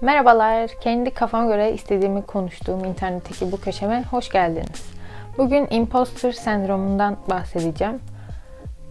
Merhabalar, kendi kafama göre istediğimi konuştuğum internetteki bu köşeme hoş geldiniz. Bugün imposter sendromundan bahsedeceğim.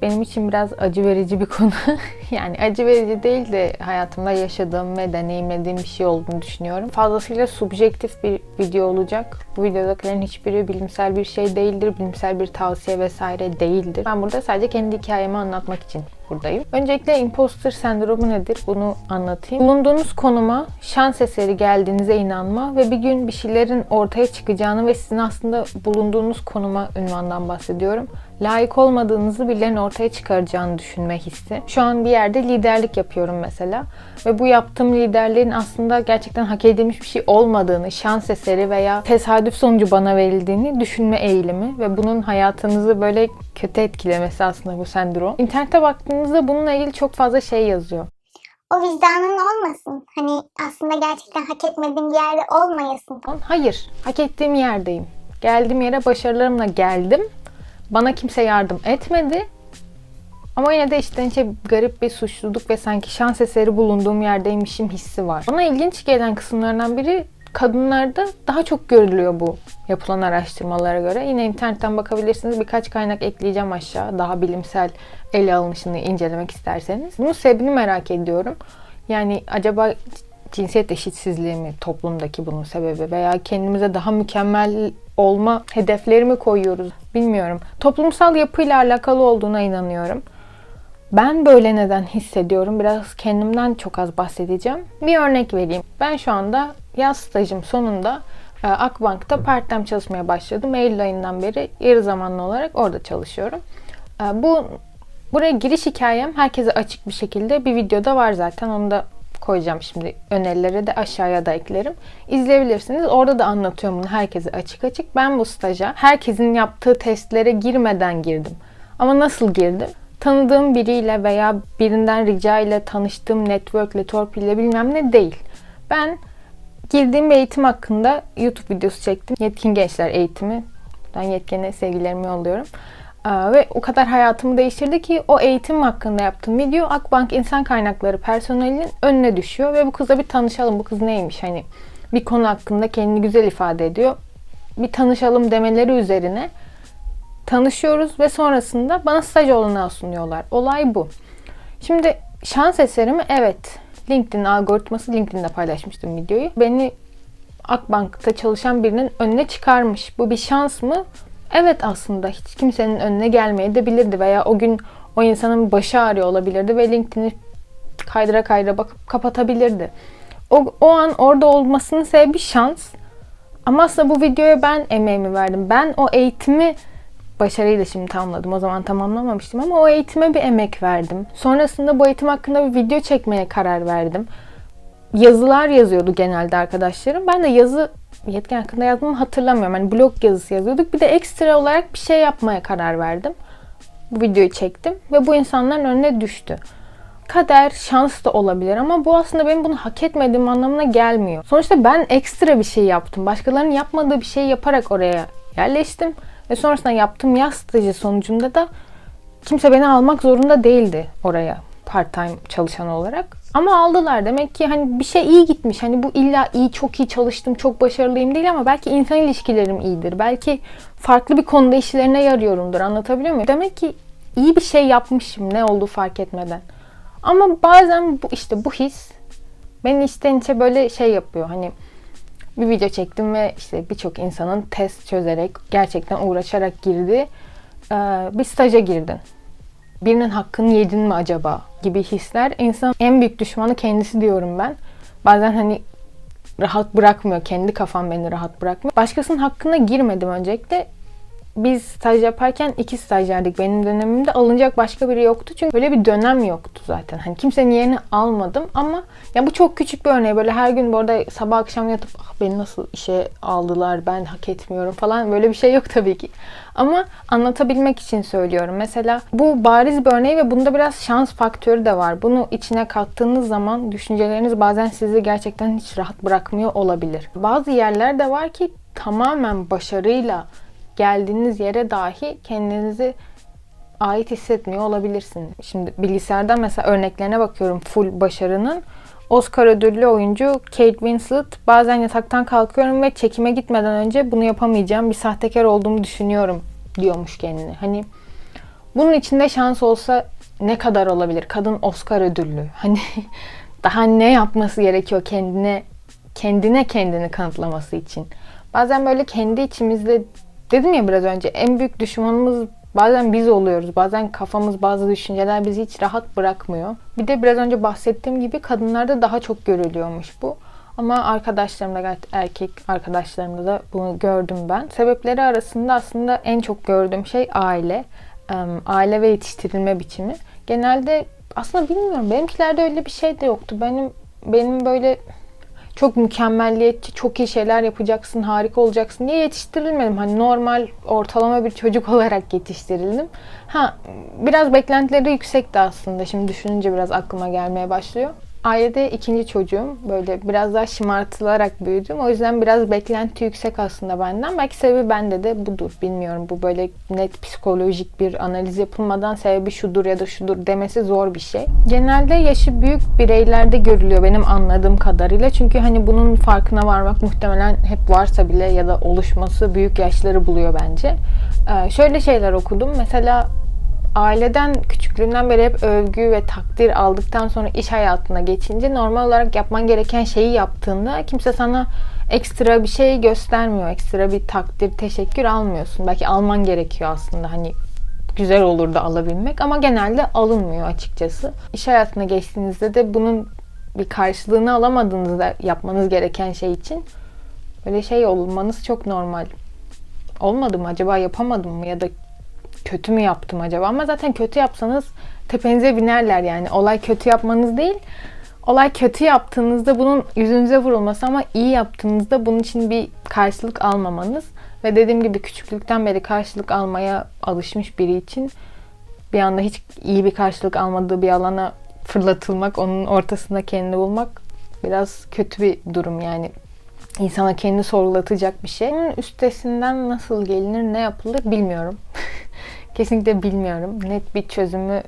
Benim için biraz acı verici bir konu. yani acı verici değil de hayatımda yaşadığım ve deneyimlediğim bir şey olduğunu düşünüyorum. Fazlasıyla subjektif bir video olacak. Bu videodakilerin hiçbiri bilimsel bir şey değildir, bilimsel bir tavsiye vesaire değildir. Ben burada sadece kendi hikayemi anlatmak için buradayım. Öncelikle imposter sendromu nedir? Bunu anlatayım. Bulunduğunuz konuma şans eseri geldiğinize inanma ve bir gün bir şeylerin ortaya çıkacağını ve sizin aslında bulunduğunuz konuma ünvandan bahsediyorum. Layık olmadığınızı birilerinin ortaya çıkaracağını düşünme hissi. Şu an bir yerde liderlik yapıyorum mesela ve bu yaptığım liderliğin aslında gerçekten hak edilmiş bir şey olmadığını, şans eseri veya tesadüf sonucu bana verildiğini düşünme eğilimi ve bunun hayatınızı böyle kötü etkilemesi aslında bu sendrom. İnternete baktığınızda bununla ilgili çok fazla şey yazıyor. O vicdanın olmasın. Hani aslında gerçekten hak etmediğin bir yerde olmayasın. Hayır, hak ettiğim yerdeyim. Geldiğim yere başarılarımla geldim. Bana kimse yardım etmedi. Ama yine de içten içe garip bir suçluluk ve sanki şans eseri bulunduğum yerdeymişim hissi var. Bana ilginç gelen kısımlardan biri kadınlarda daha çok görülüyor bu yapılan araştırmalara göre. Yine internetten bakabilirsiniz. Birkaç kaynak ekleyeceğim aşağı. Daha bilimsel ele alınışını incelemek isterseniz. Bunun sebebini merak ediyorum. Yani acaba cinsiyet eşitsizliği mi toplumdaki bunun sebebi veya kendimize daha mükemmel olma hedefleri mi koyuyoruz bilmiyorum. Toplumsal yapıyla alakalı olduğuna inanıyorum. Ben böyle neden hissediyorum? Biraz kendimden çok az bahsedeceğim. Bir örnek vereyim. Ben şu anda yaz stajım sonunda e, Akbank'ta part-time çalışmaya başladım. Eylül ayından beri yarı zamanlı olarak orada çalışıyorum. E, Bu buraya giriş hikayem herkese açık bir şekilde bir videoda var zaten. Onu da koyacağım şimdi önerileri de aşağıya da eklerim. İzleyebilirsiniz. Orada da anlatıyorum bunu herkese açık açık. Ben bu staja herkesin yaptığı testlere girmeden girdim. Ama nasıl girdim? Tanıdığım biriyle veya birinden rica ile tanıştığım networkle, torpille bilmem ne değil. Ben girdiğim bir eğitim hakkında YouTube videosu çektim. Yetkin Gençler Eğitimi. Ben yetkene sevgilerimi yolluyorum. Aa, Ve o kadar hayatımı değiştirdi ki o eğitim hakkında yaptığım video Akbank İnsan Kaynakları personelinin önüne düşüyor ve bu kızla bir tanışalım. Bu kız neymiş hani bir konu hakkında kendini güzel ifade ediyor. Bir tanışalım demeleri üzerine tanışıyoruz ve sonrasında bana staj olanağı sunuyorlar. Olay bu. Şimdi şans eseri mi? Evet. LinkedIn algoritması LinkedIn'de paylaşmıştım videoyu. Beni Akbank'ta çalışan birinin önüne çıkarmış. Bu bir şans mı? Evet aslında hiç kimsenin önüne gelmeye de bilirdi veya o gün o insanın başı ağrıyor olabilirdi ve LinkedIn'i kaydıra kaydıra bakıp kapatabilirdi. O, o an orada olmasının sebebi şans. Ama aslında bu videoya ben emeğimi verdim. Ben o eğitimi başarıyla şimdi tamamladım. O zaman tamamlamamıştım ama o eğitime bir emek verdim. Sonrasında bu eğitim hakkında bir video çekmeye karar verdim. Yazılar yazıyordu genelde arkadaşlarım. Ben de yazı yetkin hakkında yazdığımı hatırlamıyorum. Hani blog yazısı yazıyorduk. Bir de ekstra olarak bir şey yapmaya karar verdim. Bu videoyu çektim ve bu insanların önüne düştü. Kader, şans da olabilir ama bu aslında benim bunu hak etmediğim anlamına gelmiyor. Sonuçta ben ekstra bir şey yaptım. Başkalarının yapmadığı bir şey yaparak oraya yerleştim. Ve sonrasında yaptığım yaz stajı sonucunda da kimse beni almak zorunda değildi oraya part time çalışan olarak. Ama aldılar. Demek ki hani bir şey iyi gitmiş. Hani bu illa iyi, çok iyi çalıştım, çok başarılıyım değil ama belki insan ilişkilerim iyidir. Belki farklı bir konuda işlerine yarıyorumdur. Anlatabiliyor muyum? Demek ki iyi bir şey yapmışım ne olduğu fark etmeden. Ama bazen bu işte bu his beni içten içe böyle şey yapıyor. Hani bir video çektim ve işte birçok insanın test çözerek, gerçekten uğraşarak girdi. Ee, bir staja girdin. Birinin hakkını yedin mi acaba gibi hisler. İnsan en büyük düşmanı kendisi diyorum ben. Bazen hani rahat bırakmıyor. Kendi kafam beni rahat bırakmıyor. Başkasının hakkına girmedim öncelikle. Biz staj yaparken iki stajyerdik benim dönemimde. Alınacak başka biri yoktu. Çünkü böyle bir dönem yoktu zaten. Hani kimsenin yerini almadım ama ya bu çok küçük bir örneği. Böyle her gün bu sabah akşam yatıp ah, beni nasıl işe aldılar ben hak etmiyorum falan böyle bir şey yok tabii ki. Ama anlatabilmek için söylüyorum. Mesela bu bariz bir örneği ve bunda biraz şans faktörü de var. Bunu içine kattığınız zaman düşünceleriniz bazen sizi gerçekten hiç rahat bırakmıyor olabilir. Bazı yerler de var ki tamamen başarıyla geldiğiniz yere dahi kendinizi ait hissetmiyor olabilirsiniz. Şimdi bilgisayarda mesela örneklerine bakıyorum full başarının. Oscar ödüllü oyuncu Kate Winslet bazen yataktan kalkıyorum ve çekime gitmeden önce bunu yapamayacağım bir sahtekar olduğumu düşünüyorum diyormuş kendine. Hani bunun içinde şans olsa ne kadar olabilir? Kadın Oscar ödüllü. Hani daha ne yapması gerekiyor kendine kendine kendini kanıtlaması için. Bazen böyle kendi içimizde dedim ya biraz önce en büyük düşmanımız bazen biz oluyoruz. Bazen kafamız bazı düşünceler bizi hiç rahat bırakmıyor. Bir de biraz önce bahsettiğim gibi kadınlarda daha çok görülüyormuş bu. Ama arkadaşlarımda erkek arkadaşlarımda da bunu gördüm ben. Sebepleri arasında aslında en çok gördüğüm şey aile. Aile ve yetiştirilme biçimi. Genelde aslında bilmiyorum benimkilerde öyle bir şey de yoktu. Benim benim böyle çok mükemmelliyetçi, çok iyi şeyler yapacaksın, harika olacaksın diye yetiştirilmedim. Hani normal, ortalama bir çocuk olarak yetiştirildim. Ha, biraz beklentileri yüksekti aslında. Şimdi düşününce biraz aklıma gelmeye başlıyor. Ailede ikinci çocuğum. Böyle biraz daha şımartılarak büyüdüm. O yüzden biraz beklenti yüksek aslında benden. Belki sebebi bende de budur. Bilmiyorum. Bu böyle net psikolojik bir analiz yapılmadan sebebi şudur ya da şudur demesi zor bir şey. Genelde yaşı büyük bireylerde görülüyor benim anladığım kadarıyla. Çünkü hani bunun farkına varmak muhtemelen hep varsa bile ya da oluşması büyük yaşları buluyor bence. Ee, şöyle şeyler okudum. Mesela aileden küçüklüğünden beri hep övgü ve takdir aldıktan sonra iş hayatına geçince normal olarak yapman gereken şeyi yaptığında kimse sana ekstra bir şey göstermiyor. Ekstra bir takdir, teşekkür almıyorsun. Belki alman gerekiyor aslında hani güzel olur da alabilmek ama genelde alınmıyor açıkçası. İş hayatına geçtiğinizde de bunun bir karşılığını alamadığınızda yapmanız gereken şey için böyle şey olmanız çok normal. Olmadı mı acaba yapamadım mı ya da kötü mü yaptım acaba? Ama zaten kötü yapsanız tepenize binerler yani. Olay kötü yapmanız değil. Olay kötü yaptığınızda bunun yüzünüze vurulması ama iyi yaptığınızda bunun için bir karşılık almamanız. Ve dediğim gibi küçüklükten beri karşılık almaya alışmış biri için bir anda hiç iyi bir karşılık almadığı bir alana fırlatılmak, onun ortasında kendini bulmak biraz kötü bir durum yani. insana kendini sorgulatacak bir şey. Bunun üstesinden nasıl gelinir, ne yapılır bilmiyorum. Kesinlikle bilmiyorum. Net bir çözümü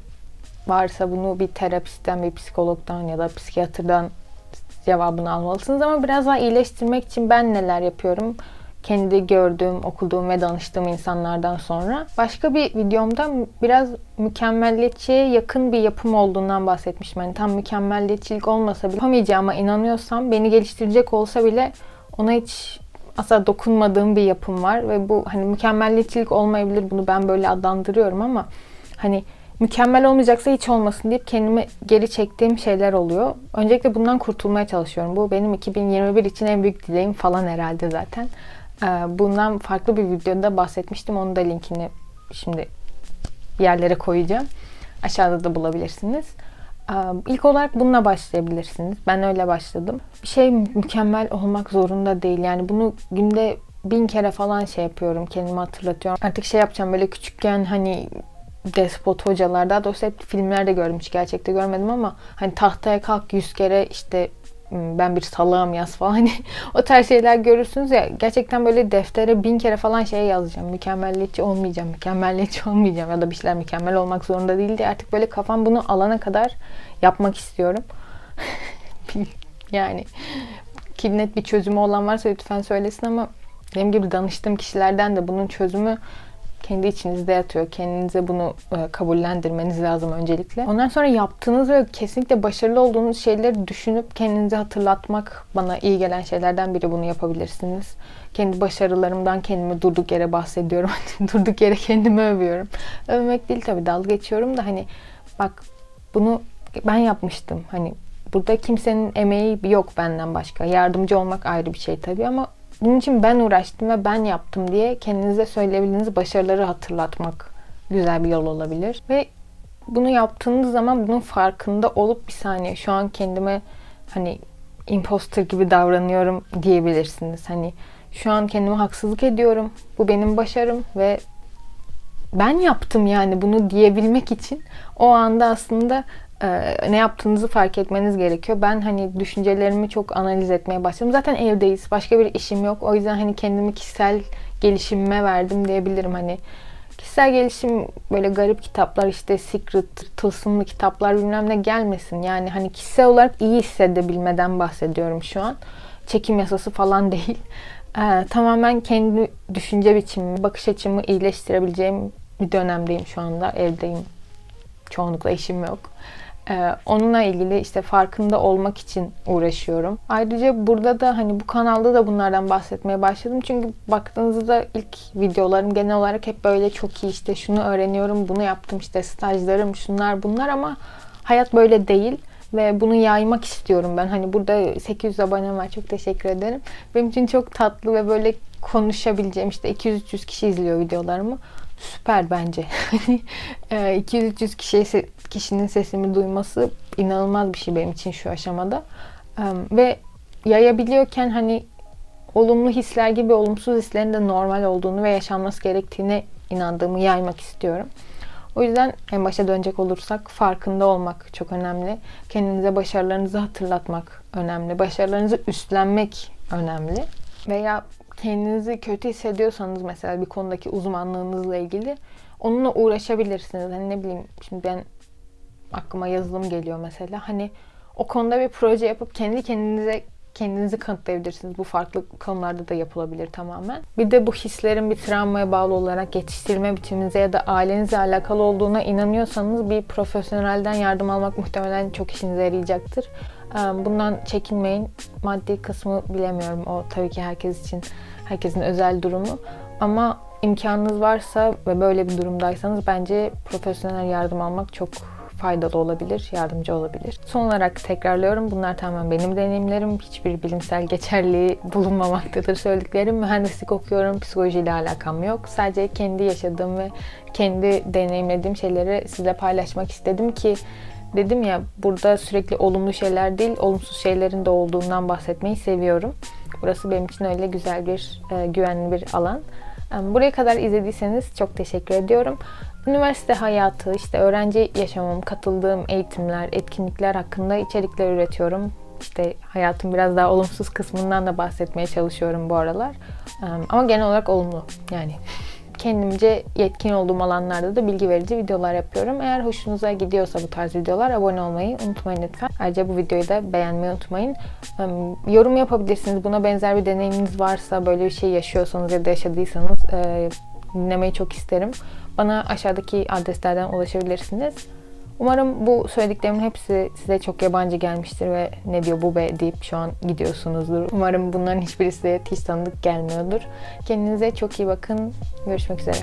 varsa bunu bir terapistten, bir psikologdan ya da psikiyatrdan cevabını almalısınız. Ama biraz daha iyileştirmek için ben neler yapıyorum? Kendi gördüğüm, okuduğum ve danıştığım insanlardan sonra. Başka bir videomda biraz mükemmelliyetçiye yakın bir yapım olduğundan bahsetmiştim. Yani tam mükemmelliyetçilik olmasa bile yapamayacağıma inanıyorsam, beni geliştirecek olsa bile ona hiç asla dokunmadığım bir yapım var ve bu hani mükemmelliyetçilik olmayabilir bunu ben böyle adlandırıyorum ama hani mükemmel olmayacaksa hiç olmasın deyip kendimi geri çektiğim şeyler oluyor. Öncelikle bundan kurtulmaya çalışıyorum. Bu benim 2021 için en büyük dileğim falan herhalde zaten. Ee, bundan farklı bir videoda bahsetmiştim. Onun da linkini şimdi yerlere koyacağım. Aşağıda da bulabilirsiniz. İlk olarak bununla başlayabilirsiniz. Ben öyle başladım. Bir şey mükemmel olmak zorunda değil. Yani bunu günde bin kere falan şey yapıyorum. Kendime hatırlatıyorum. Artık şey yapacağım böyle küçükken hani despot hocalar daha doğrusu hep filmlerde hiç gerçekte görmedim ama hani tahtaya kalk yüz kere işte ben bir salağım yaz falan. Hani o tarz şeyler görürsünüz ya gerçekten böyle deftere bin kere falan şey yazacağım. Mükemmelliyetçi olmayacağım mükemmelliyetçi olmayacağım ya da bir şeyler mükemmel olmak zorunda değil diye artık böyle kafam bunu alana kadar yapmak istiyorum. Yani ki net bir çözümü olan varsa lütfen söylesin ama benim gibi danıştığım kişilerden de bunun çözümü kendi içinizde yatıyor. Kendinize bunu e, kabullendirmeniz lazım öncelikle. Ondan sonra yaptığınız ve kesinlikle başarılı olduğunuz şeyleri düşünüp kendinize hatırlatmak bana iyi gelen şeylerden biri bunu yapabilirsiniz. Kendi başarılarımdan kendimi durduk yere bahsediyorum. durduk yere kendimi övüyorum. Övmek değil tabii dalga geçiyorum da hani bak bunu ben yapmıştım. Hani burada kimsenin emeği yok benden başka. Yardımcı olmak ayrı bir şey tabii ama bunun için ben uğraştım ve ben yaptım diye kendinize söyleyebildiğiniz başarıları hatırlatmak güzel bir yol olabilir. Ve bunu yaptığınız zaman bunun farkında olup bir saniye şu an kendime hani imposter gibi davranıyorum diyebilirsiniz. Hani şu an kendime haksızlık ediyorum. Bu benim başarım ve ben yaptım yani bunu diyebilmek için o anda aslında e, ne yaptığınızı fark etmeniz gerekiyor. Ben hani düşüncelerimi çok analiz etmeye başladım. Zaten evdeyiz. Başka bir işim yok. O yüzden hani kendimi kişisel gelişimime verdim diyebilirim. Hani Kişisel gelişim böyle garip kitaplar işte secret, tılsımlı kitaplar bilmem ne gelmesin. Yani hani kişisel olarak iyi hissedebilmeden bahsediyorum şu an. Çekim yasası falan değil. Ee, tamamen kendi düşünce biçimimi, bakış açımı iyileştirebileceğim bir dönemdeyim şu anda. Evdeyim. Çoğunlukla işim yok. Ee, onunla ilgili işte farkında olmak için uğraşıyorum. Ayrıca burada da hani bu kanalda da bunlardan bahsetmeye başladım. Çünkü baktığınızda ilk videolarım genel olarak hep böyle çok iyi işte şunu öğreniyorum, bunu yaptım işte stajlarım, şunlar bunlar ama hayat böyle değil ve bunu yaymak istiyorum ben. Hani burada 800 abonem var. Çok teşekkür ederim. Benim için çok tatlı ve böyle konuşabileceğim işte 200-300 kişi izliyor videolarımı. Süper bence. Hani 200-300 kişi, kişinin sesimi duyması inanılmaz bir şey benim için şu aşamada. Ee, Ve yayabiliyorken hani olumlu hisler gibi olumsuz hislerin de normal olduğunu ve yaşanması gerektiğine inandığımı yaymak istiyorum. O yüzden en başa dönecek olursak farkında olmak çok önemli. Kendinize başarılarınızı hatırlatmak önemli. Başarılarınızı üstlenmek önemli. Veya kendinizi kötü hissediyorsanız mesela bir konudaki uzmanlığınızla ilgili onunla uğraşabilirsiniz. Hani ne bileyim şimdi ben aklıma yazılım geliyor mesela. Hani o konuda bir proje yapıp kendi kendinize kendinizi kanıtlayabilirsiniz. Bu farklı konularda da yapılabilir tamamen. Bir de bu hislerin bir travmaya bağlı olarak yetiştirme biçiminize ya da ailenizle alakalı olduğuna inanıyorsanız bir profesyonelden yardım almak muhtemelen çok işinize yarayacaktır. Bundan çekinmeyin. Maddi kısmı bilemiyorum. O tabii ki herkes için herkesin özel durumu. Ama imkanınız varsa ve böyle bir durumdaysanız bence profesyonel yardım almak çok faydalı olabilir, yardımcı olabilir. Son olarak tekrarlıyorum. Bunlar tamamen benim deneyimlerim. Hiçbir bilimsel geçerliği bulunmamaktadır söylediklerim. Mühendislik okuyorum. Psikolojiyle alakam yok. Sadece kendi yaşadığım ve kendi deneyimlediğim şeyleri size paylaşmak istedim ki dedim ya burada sürekli olumlu şeyler değil, olumsuz şeylerin de olduğundan bahsetmeyi seviyorum. Burası benim için öyle güzel bir, e, güvenli bir alan. Buraya kadar izlediyseniz çok teşekkür ediyorum. Üniversite hayatı, işte öğrenci yaşamım, katıldığım eğitimler, etkinlikler hakkında içerikler üretiyorum. İşte hayatın biraz daha olumsuz kısmından da bahsetmeye çalışıyorum bu aralar. Ama genel olarak olumlu yani. Kendimce yetkin olduğum alanlarda da bilgi verici videolar yapıyorum. Eğer hoşunuza gidiyorsa bu tarz videolar abone olmayı unutmayın lütfen. Ayrıca bu videoyu da beğenmeyi unutmayın. Yorum yapabilirsiniz. Buna benzer bir deneyiminiz varsa, böyle bir şey yaşıyorsanız ya da yaşadıysanız dinlemeyi çok isterim. Bana aşağıdaki adreslerden ulaşabilirsiniz. Umarım bu söylediklerimin hepsi size çok yabancı gelmiştir ve ne diyor bu be deyip şu an gidiyorsunuzdur. Umarım bunların hiçbirisi de hiç tanıdık gelmiyordur. Kendinize çok iyi bakın. Görüşmek üzere.